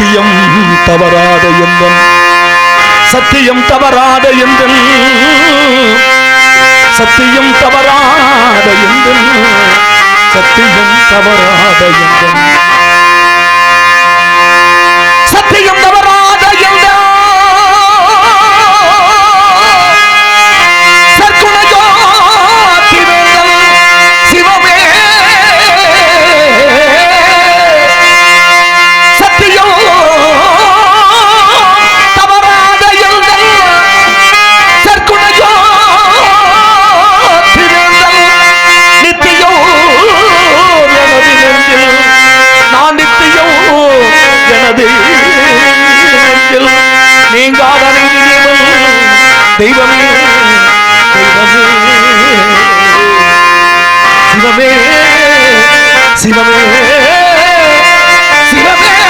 சத்தியம் தவறாத எந்தன் சத்தியம் தவறாத எந்தன் சத்தியம் தவறாத எந்தன் சத்தியம் தவறாத எந்தன் Si me ves, si me ves,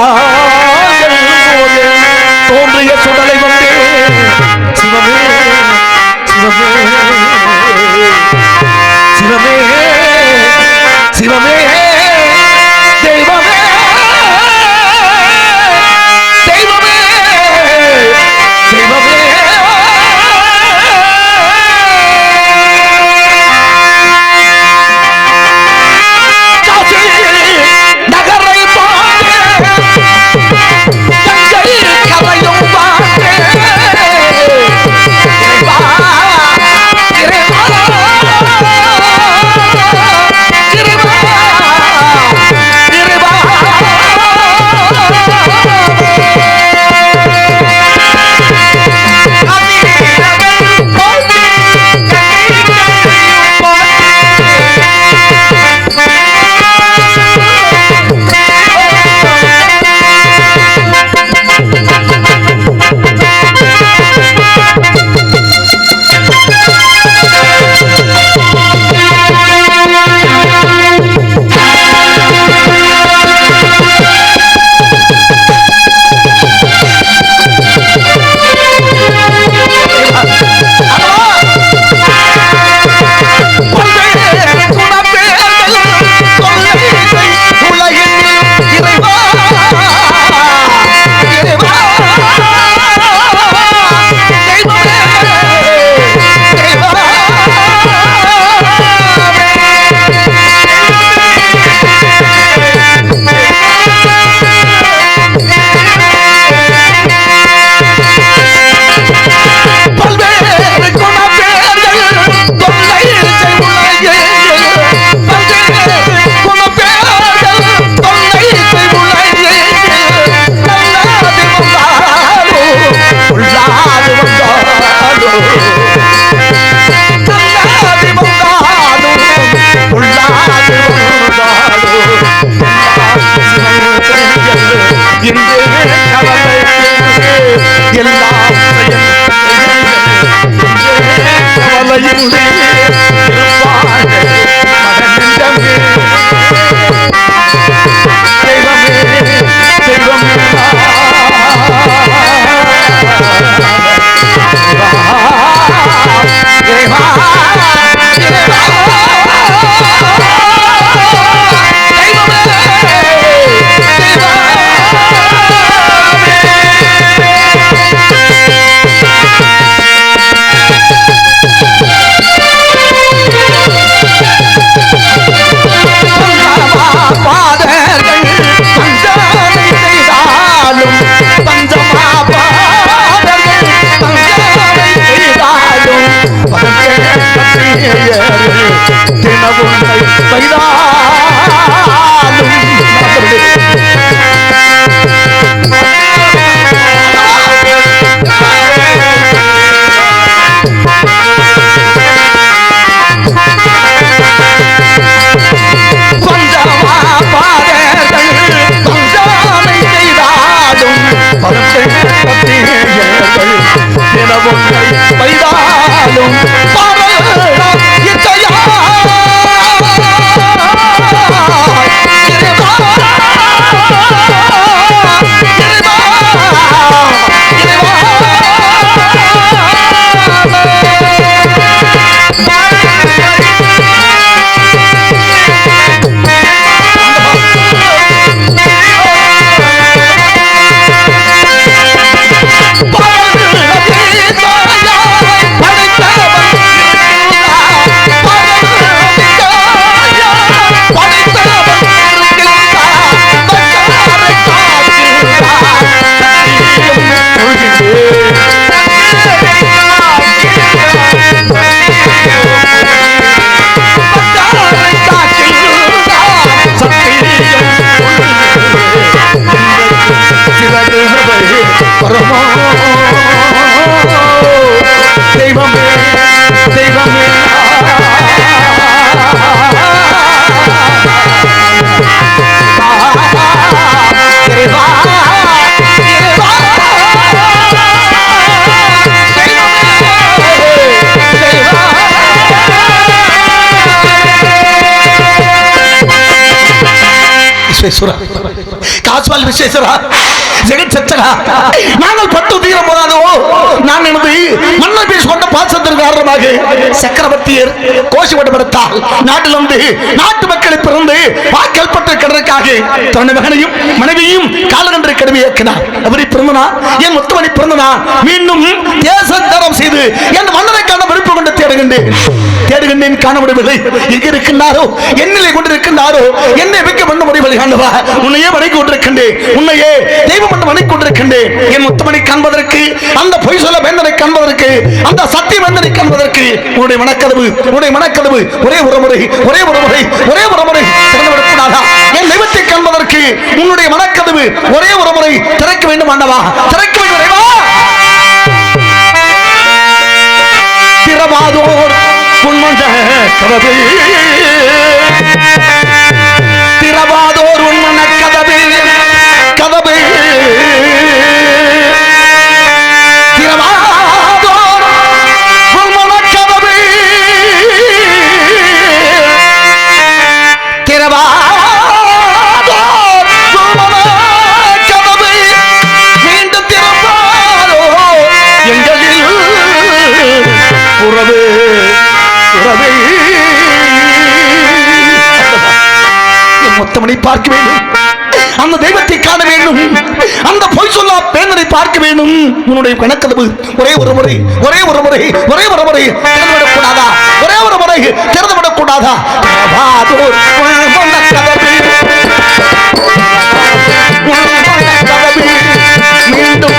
யா শেষ காஸ்வால் விஸ்வேஸ்வரா ஜெகத் சச்சரா நாங்கள் பட்டு தீரம் போதாதோ நான் எனது மன்னர் பேசி கொண்ட பாசத்தின் காரணமாக சக்கரவர்த்தியர் கோஷப்படப்படுத்தால் நாட்டில் வந்து நாட்டு மக்களை பிறந்து வாக்கல் பட்டு கிடக்காக தன்னுடைய மகனையும் மனைவியும் காலகன்ற கடமையாக்கினார் அவரை பிறந்தனா? என் முத்துமணி பிறந்தனா? மீண்டும் தேச செய்து என் மன்னரை காண விருப்பம் கொண்டு தேடுகின்றேன். தேடுகின்றேன் காண முடியவில்லை எங்க இருக்கின்றாரோ? என்னிலே கொண்டிருக்கின்றாரோ? என்னை வைக்க பண்ண முடியவில்லை ஆண்டவா உன்னையே வணங்கி கொண்டிருக்கின்றேன். உன்னையே தெய்வம் என்று கொண்டிருக்கின்றேன். என் முத்துமணி காண்பதற்கு அந்த பொய் சொல்ல வேந்தனை காண்பதற்கு அந்த சத்திய வேந்தனை காண்பதற்கு உன்னுடைய மனக்கதவு உன்னுடைய மனக்கதவு ஒரே ஒரு முறை ஒரே ஒரு முறை ஒரே ஒரு முறை திறந்து என் தெய்வத்தை காண்பதற்கு உன்னுடைய மனக்கதவு ஒரே ஒரு முறை திறக்க வேண்டும் ஆண்டவா திறக்க வேண்டும் திறவாதோர் உன்மந்த கதவு மொத்தமனை பார்க்க வேண்டும். அந்த தெய்வத்தை காண வேண்டும். அந்த பொய் சொல்லா பேந்தனை பார்க்க வேண்டும். உன்னுடைய கணக்கதவு ஒரே ஒரு முறை ஒரே ஒரு முறை ஒரே ஒரு முறை திறந்துவிடக்கூடாதா? ஒரே ஒரு முறை திறந்துவிடக்கூடாதா? மீண்டும்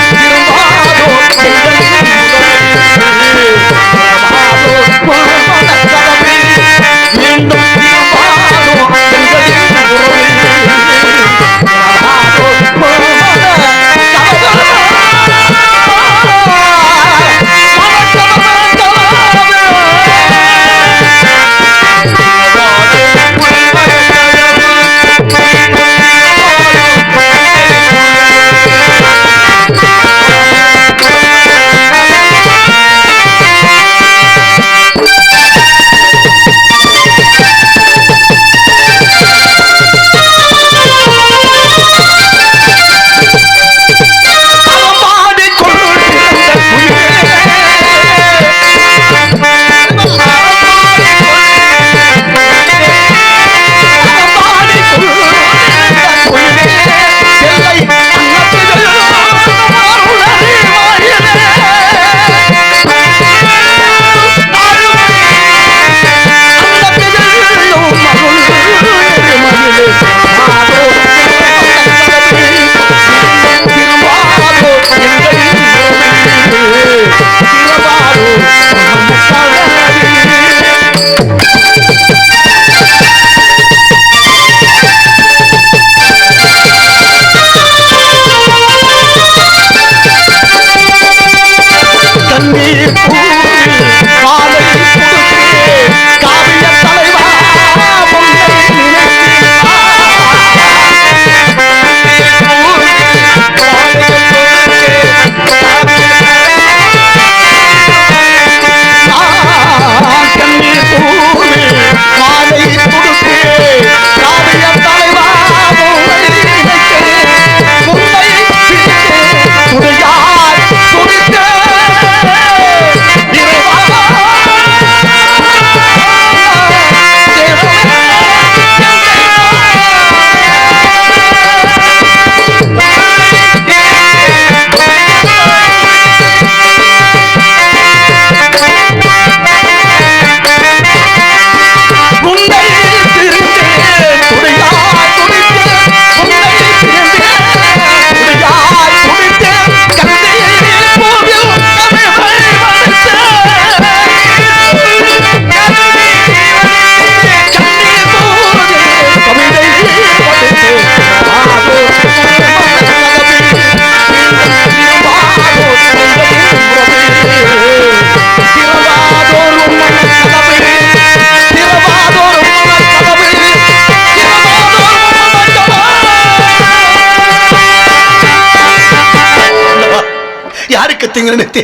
யாருக்கு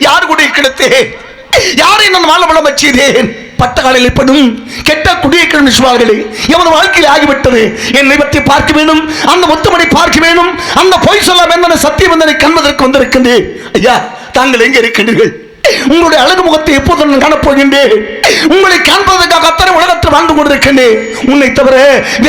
யார் கூட கிடத்தே யாரை நான் வாழ வளம் வச்சேன் பட்டகாலில் படும் கெட்ட குடியேற்றம் சொல்வார்களே எமது வாழ்க்கையில் ஆகிவிட்டது. என்னை பற்றி பார்க்க வேண்டும் அந்த முத்துமணி பார்க்க வேண்டும் அந்த பொய் சொல்ல வேண்டும் சத்தியம் வந்தனை கண்பதற்கு வந்திருக்கின்றேன். ஐயா தாங்கள் எங்கே இருக்கின்றீர்கள்? உங்களுடைய அழகு முகத்தை எப்போது நான் காணப்போகின்றேன். உங்களை காண்பதற்காக அத்தனை உலகத்தில் வாழ்ந்து கொண்டிருக்கின்றேன். உன்னை தவிர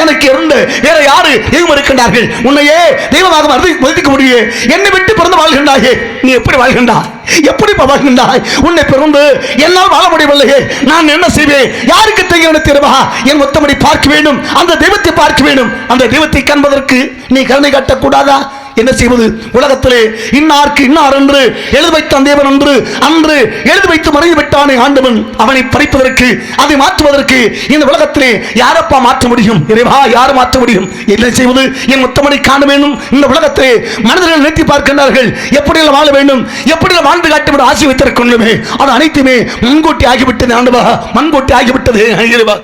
எனக்கு இருந்து வேற யாரு தெய்வம் இருக்கின்றார்கள்? உன்னையே தெய்வமாக மதிக்க முடியும். என்னை விட்டு பிறந்து வாழ்கின்றாயே. நீ எப்படி வாழ்கின்றாய்? எப்படி வாழ்கின்றாய்? உன்னை பிறந்து என்னால் வாழ முடியவில்லையே. நான் என்ன செய்வேன்? யாருக்கு தெரியும் தெரியுமா? என் மொத்தமடி பார்க்க வேண்டும். அந்த தெய்வத்தை பார்க்க வேண்டும். அந்த தெய்வத்தை காண்பதற்கு நீ கருணை கட்டக்கூடாதா? என்ன செய்வது? உலகத்திலே இன்னார்க்கு இன்னார் என்று எழுதி வைத்த தேவன் என்று அன்று எழுதி வைத்து மறைந்து விட்டானே ஆண்டவன். அவனை பறிப்பதற்கு அதை மாற்றுவதற்கு இந்த உலகத்திலே யாரப்பா மாற்ற முடியும்? இறைவா யார் மாற்ற முடியும்? என்ன செய்வது? என் முத்தமனை காண வேண்டும். இந்த உலகத்திலே மனிதர்கள் நிறுத்தி பார்க்கின்றார்கள். எப்படியெல்லாம் வாழ வேண்டும்? எப்படியெல்லாம் வாழ்ந்து காட்டிவிட ஆசை வைத்திருக்கணுமே அது அனைத்துமே முன்கூட்டி ஆகிவிட்டது. ஆண்டவா முன்கூட்டி ஆகிவிட்டது. இறைவா.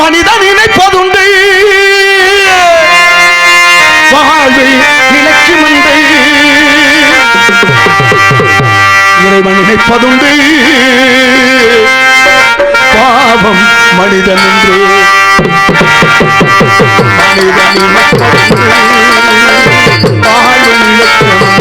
மனிதன் நினைப்பதுண்டு வாழ்வை நிலைக்கு அன்பை இறைவன் நினைப்பதுண்டு. பாவம் மனிதன் என்று. மனிதன் நினைப்பதுண்டு. வாழ்வை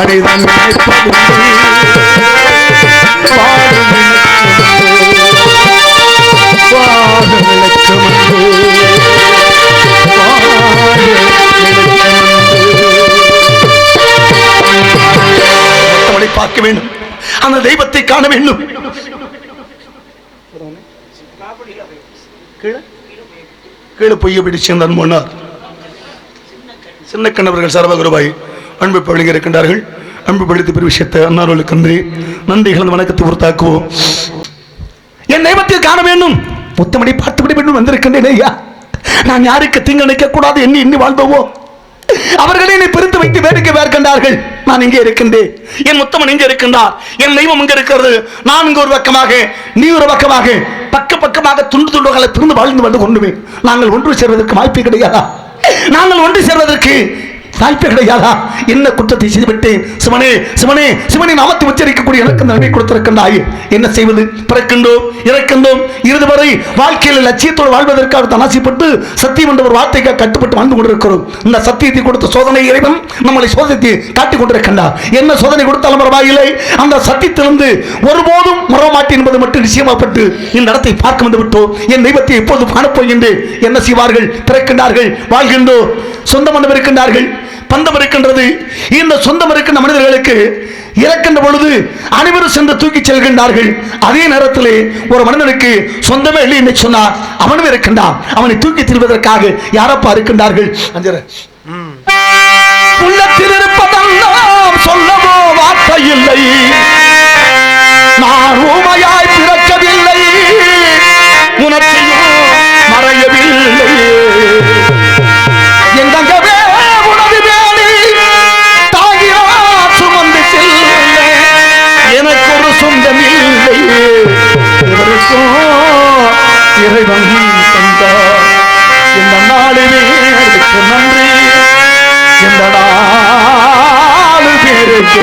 பாறை நன்மை பார்க்க வேண்டும். அந்த தெய்வத்தை காண வேண்டும். கீழே? பொய்ய பிடிச்சு முன்னார் சின்ன கண்ணவர்கள் சர்வகுருபாய் அன்பு பழங்க இருக்கின்றார்கள். அன்பு படுத்தி பெரிய விஷயத்தை அன்னார்களுக்கு நன்றி. நன்றிகள் வணக்கத்தை உறுத்தாக்குவோம் என் தெய்வத்தில் காண வேண்டும். முத்தமணி பார்த்துபடி வேண்டும் வந்திருக்கின்றேன் ஐயா. நான் யாருக்கு தீங்கு நினைக்க கூடாது எண்ணி எண்ணி வாழ்ந்தவோ அவர்களே என்னை பிரித்து வைத்து வேடிக்கை வேர்க்கின்றார்கள் நான் இங்கே இருக்கின்றேன். என் முத்தமன் இங்கே இருக்கின்றார். என் தெய்வம் இங்கே இருக்கிறது. நான் இங்கே ஒரு பக்கமாக நீ ஒரு பக்கமாக பக்க பக்கமாக துண்டு துண்டுகளை பிரிந்து வாழ்ந்து வந்து கொண்டுவேன். நாங்கள் ஒன்று சேர்வதற்கு வாய்ப்பே கிடையாதா? நாங்கள் ஒன்று சேர்வதற்கு வாய்ப்பே கிடையாதா என்ன குற்றத்தை செய்துவிட்டேன்? சிவனே சிவனே சிவனை நாமத்தை உச்சரிக்கக்கூடிய எனக்கு நன்மை கொடுத்திருக்கின்றாய். என்ன செய்வது? பிறக்கின்றோம் இறக்கின்றோம். இறுதி வரை வாழ்க்கையில் லட்சியத்தோடு வாழ்வதற்காக தான் ஆசைப்பட்டு சத்தியம் என்ற ஒரு வார்த்தைக்காக கட்டுப்பட்டு வாழ்ந்து கொண்டிருக்கிறோம். இந்த சத்தியத்தை கொடுத்த சோதனை இறைவன் நம்மளை சோதனை காட்டிக் கொண்டிருக்கின்றார். என்ன சோதனை கொடுத்தாலும் பரவாயில்லை. அந்த சத்தியத்திலிருந்து ஒருபோதும் மரமாட்டி என்பது மட்டும் நிச்சயமாப்பட்டு இந்த இடத்தை பார்க்க வந்து விட்டோம். என் தெய்வத்தை எப்போது காணப்போகின்றேன். என்ன செய்வார்கள்? பிறக்கின்றார்கள் வாழ்கின்றோ சொந்தம் இருக்கின்றார்கள். பந்தம் இருக்கின்றது. இந்த சொந்தம் இருக்கின்ற மனிதர்களுக்கு இறக்கின்ற பொழுது அனைவரும் சென்று தூக்கி செல்கின்றார்கள். அதே நேரத்தில் ஒரு மனிதனுக்கு சொந்தமே இல்லை என்று சொன்னார் அவனும் இருக்கின்றான். அவனை தூக்கி செல்வதற்காக யாரப்பா இருக்கின்றார்கள்? அஞ்சரை உள்ளத்தில் இருப்பதெல்லாம் சொல்லவோ வார்த்தை இல்லை நான் ஊமையாய் பிறக்கவில்லை. உனக்கையும் மறையவில்லை? இவருக்கும் இறைவன் தந்தார். இந்த நாளிலே நன்றி. இந்த நாலு பேருக்கு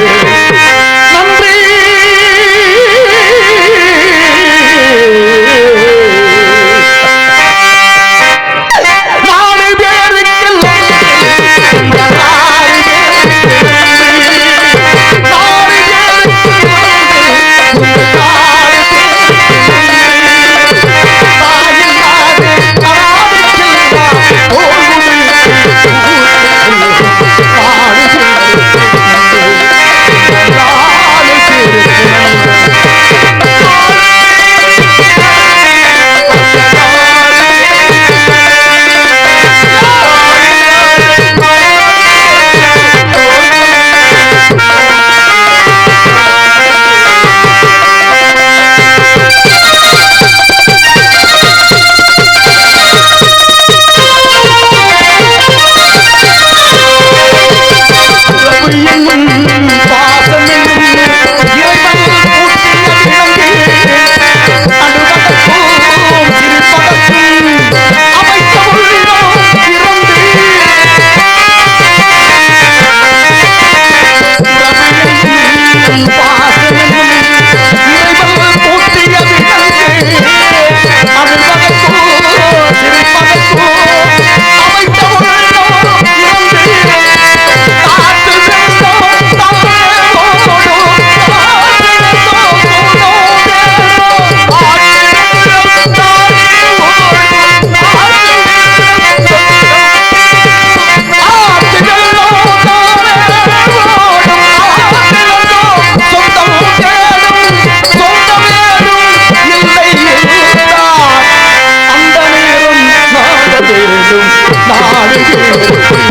thank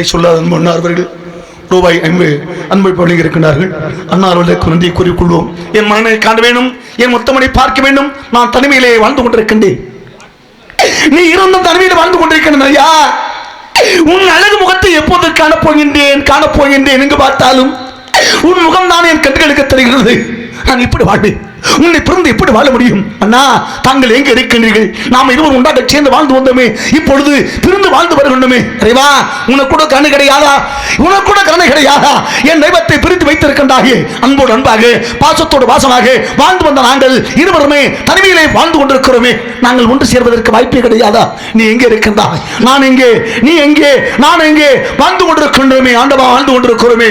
பெயரை சொல்லாத அன்பு ரூபாய் அன்பு அன்பை வழங்கி இருக்கின்றார்கள். அண்ணா அவர்களுக்கு கூறிக்கொள்வோம். என் மகனை காண வேண்டும் என் மொத்தமனை பார்க்க வேண்டும். நான் தனிமையிலே வாழ்ந்து கொண்டிருக்கின்றேன். நீ இருந்தும் தனிமையில் வாழ்ந்து கொண்டிருக்கின்றன ஐயா. உன் அழகு முகத்தை எப்போது காணப்போகின்றேன் காணப்போகின்றேன்? எங்கு பார்த்தாலும் உன் முகம் தான் என் கண்களுக்கு தெரிகிறது. நான் இப்படி வாழ்வேன். உன்னை பிறந்து எப்படி வாழ முடியும்? அண்ணா தாங்கள் எங்கே இருக்கின்றீர்கள்? நாம் இருவரும் உண்டாக சேர்ந்து வாழ்ந்து வந்தோமே. இப்பொழுது பிரிந்து வாழ்ந்து வருகின்றோமே அறிவா உனக்கு கூட கண்ணு கிடையாதா? உனக்கு கூட கண்ணு கிடையாதா? என் தெய்வத்தை பிரித்து வைத்திருக்கின்றாயே. அன்போடு அன்பாக பாசத்தோடு பாசமாக வாழ்ந்து வந்த நாங்கள் இருவருமே தனிமையிலே வாழ்ந்து கொண்டிருக்கிறோமே. நாங்கள் ஒன்று சேர்வதற்கு வாய்ப்பே கிடையாதா? நீ எங்கே இருக்கின்றாய்? நான் எங்கே? நீ எங்கே? நான் எங்கே? வாழ்ந்து கொண்டிருக்கின்றோமே. ஆண்டவா வாழ்ந்து கொண்டிருக்கிறோமே.